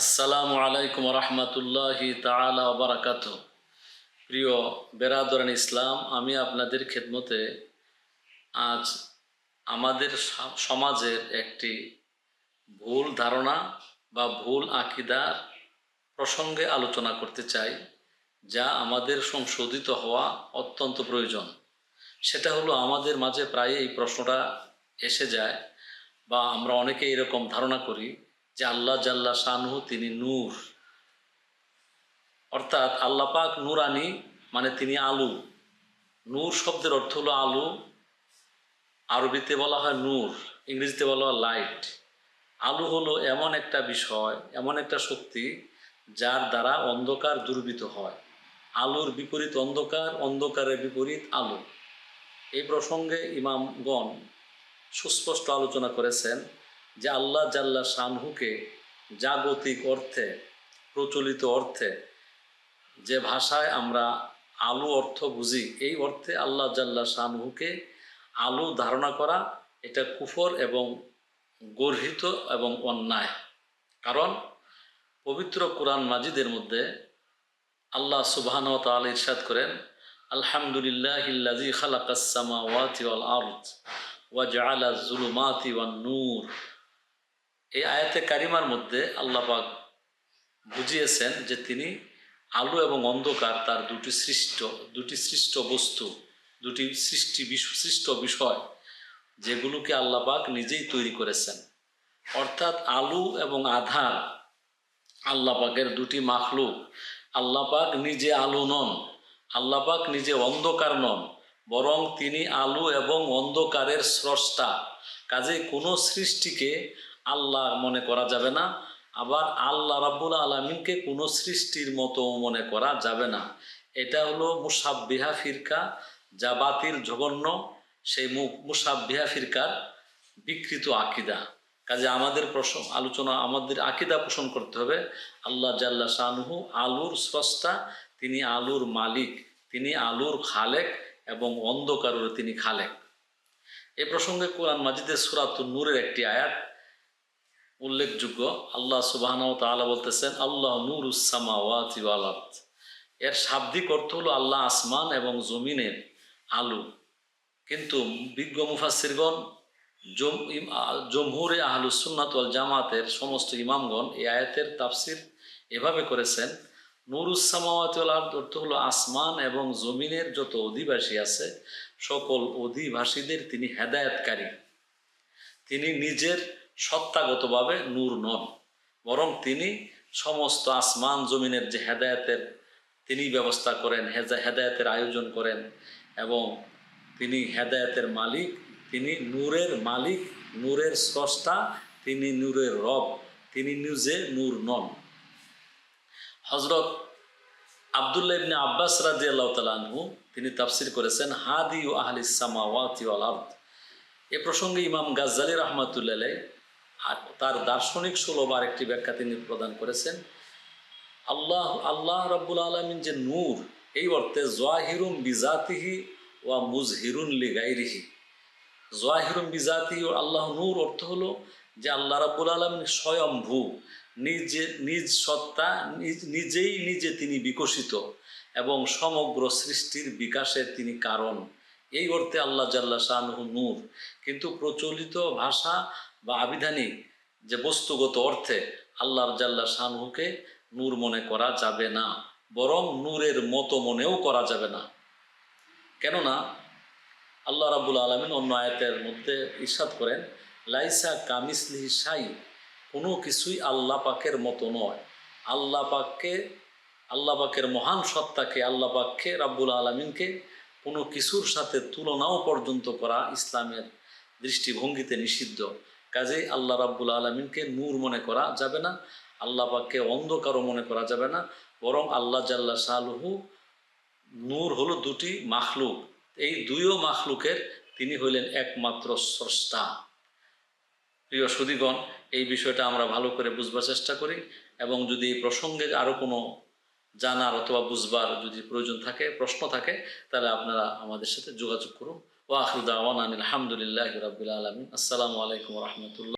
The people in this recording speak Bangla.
আসসালামু আলাইকুম রহমতুল্লাহি তালা প্রিয় বেরাদরান ইসলাম, আমি আপনাদের খেদমতে আজ আমাদের সমাজের একটি ভুল ধারণা বা ভুল আকিদার প্রসঙ্গে আলোচনা করতে চাই, যা আমাদের সংশোধিত হওয়া অত্যন্ত প্রয়োজন। সেটা হলো, আমাদের মাঝে প্রায় এই প্রশ্নটা এসে যায় বা আমরা অনেকে এরকম ধারণা করি যে আল্লাহ জাল্লা শানহু তিনি নূর। অর্থাৎ আল্লাহ পাক নূরানি মানে তিনি আলু। নূর শব্দের অর্থ হলো আলু। আরবিতে বলা হয় নূর, ইংরেজিতে বলা হয় লাইট। আলু হলো এমন একটা বিষয়, এমন একটা শক্তি যার দ্বারা অন্ধকার দুর্বৃত হয়। আলোর বিপরীত অন্ধকার, অন্ধকারের বিপরীত আলো। এই প্রসঙ্গে ইমামগণ সুস্পষ্ট আলোচনা করেছেন যে আল্লাহ জাল্লা শানহুকে জাগতিক অর্থে, প্রচলিত অর্থে, যে ভাষায় আমরা আলু অর্থ বুঝি, এই অর্থে আল্লাহ জাল্লা শানহুকে আলু ধারণা করা, এটা কুফর এবং গর্হিত এবং অন্যায়। কারণ পবিত্র কোরআন মাজিদের মধ্যে আল্লাহ সুবহান তাল ইরশাদ করেন, আলহামদুলিল্লাহ ইল্লাজি খালাকাসসামা ওয়াতি ওয়াল আরদ ওয়া জাআলা যুলুমাতি ওয়ান নূর। এই আয়াতে কারিমার মধ্যে আল্লাহপাক বুঝিয়েছেন যে তিনি আলো এবং অন্ধকার তার দুটি সৃষ্ট দুটি সৃষ্ট বস্তু, দুটি সৃষ্টি সৃষ্ট বিষয় যেগুলোকে আল্লাপাক নিজেই তৈরি করেছেন। অর্থাৎ আলু এবং আধার আল্লাপাকের দুটি মাখলুক। আল্লাহ পাক নিজে আলু নন আল্লাপাক নিজে অন্ধকার নন, বরং তিনি আলু এবং অন্ধকারের স্রষ্টা। কাজে কোনো সৃষ্টিকে আল্লাহ মনে করা যাবে না। আবার আল্লাহ রাব্বুল আলমিনকে কোনো সৃষ্টির মতো মনে করা যাবে না। এটা হলো মুসাব্বিহা ফিরকা যা বাতিল জঘন্য, সেই মুসাব্বিহা ফিরকার বিকৃত আকিদা। কাজে আমাদের প্রশ্ন আলোচনা আমাদের আকিদা পোষণ করতে হবে। আল্লাহ জাল্লা শাহনুহু আলুর স্রষ্টা, তিনি আলুর মালিক, তিনি আলুর খালেক এবং অন্ধকারের তিনি খালেক। এ প্রসঙ্গে কোরআন মাজিদের সুরাত নূরের একটি আয়াত উল্লেখযোগ্য। আল্লাহ সুবাহন তাআলা বলতেছেন, আল্লাহ নূর উসামাওয়াতি এর শাব্দিক অর্থ হলো আল্লাহ আসমান এবং জমিনের আলু। কিন্তু বিজ্ঞ মুফাসিরগণ জমহুরে আহলুসুন্নাত জামাতের সমস্ত ইমামগণ এই আয়াতের তাফসির এভাবে করেছেন নুরুসামাওয়াত ওয়াল আরদ অর্থ হলো আসমান এবং জমিনের যত অধিবাসী আছে, সকল অধিবাসীদের তিনি হেদায়তকারী। তিনি নিজের সত্তাগতভাবে নূর নন, বরং তিনি সমস্ত আসমান জমিনের যে হেদায়তের, তিনি ব্যবস্থা করেন, হেজা- হেদায়তের আয়োজন করেন এবং তিনি হেদায়তের মালিক, তিনি নূরের মালিক, নূরের স্রষ্টা, তিনি নূরের রব, তিনি নিজে নূর নন। হজরত আবদুল্লাহ ইবনে আব্বাস রাজি আল্লাহ তালাহু তিনি তাফসির করেছেন, হাদি ও আহলি সামাওয়াতি ওয়াল আরদ। এ প্রসঙ্গে ইমাম গাজ্জালি রহমাতুল্লাহ আর তার দার্শনিক সুলভ একটি ব্যাখ্যা তিনি প্রদান করেছেন। আল্লাহ আল্লাহ রাব্বুল আলমিন যে নূর, এই অর্থে জোয়াহিরুম বিজাতিহি ওয়া মুজহিরুন লিগাইরিহি। জোয়াহিরুম বিজাতিহি ও আল্লাহ নূর অর্থ হলো যে আল্লাহ রাব্বুল আলমিন স্বয়ংভূ নিজে, নিজ সত্তা, নিজ, নিজেই নিজে তিনি বিকশিত এবং সমগ্র সৃষ্টির বিকাশের তিনি কারণ। এই অর্থে আল্লাহ জাল্লা শাহনহু নূর। কিন্তু প্রচলিত ভাষা বা আবিধানিক যে বস্তুগত অর্থে আল্লাহর জাল্লা শাহনুকে নূর মনে করা যাবে না, বরং নূরের মতো মনেও করা যাবে না। কেননা, আল্লাহ রাবুল আলমিন অন্য আয়াতের মধ্যে ইরশাদ করেন, লাইসা কামিসলি সাই কোনো কিছুই আল্লাহ পাকের মতো নয়। আল্লাহ পাককে, আল্লাহ পাকের মহান সত্তাকে, আল্লাহ পাককে রাব্বুল আলমিনকে কোনো কিছুর সাথে তুলনাও পর্যন্ত করা ইসলামের দৃষ্টিভঙ্গিতে নিষিদ্ধ। কাজেই আল্লাহ রাব্বুল আলমিনকে নূর মনে করা যাবে না, আল্লাহ পাককে অন্ধকারও মনে করা যাবে না, বরং আল্লাহ জাল্লা শাহলহু নূর হলো দুটি মাখলুক। এই দুইও মাখলুকের তিনি হইলেন একমাত্র স্রষ্টা। প্রিয় সুদীগণ এই বিষয়টা আমরা ভালো করে বুঝবার চেষ্টা করি এবং যদি এই প্রসঙ্গে আরও কোনো জানার অথবা বুঝবার যদি প্রয়োজন থাকে, প্রশ্ন থাকে, তাহলে আপনারা আমাদের সাথে যোগাযোগ করুন। ও আখরুদ্দাওয়ান আলহামদুলিল্লাহ রবিল আলমিন। আসসালামু আলাইকুম রহমতুল্লাহ।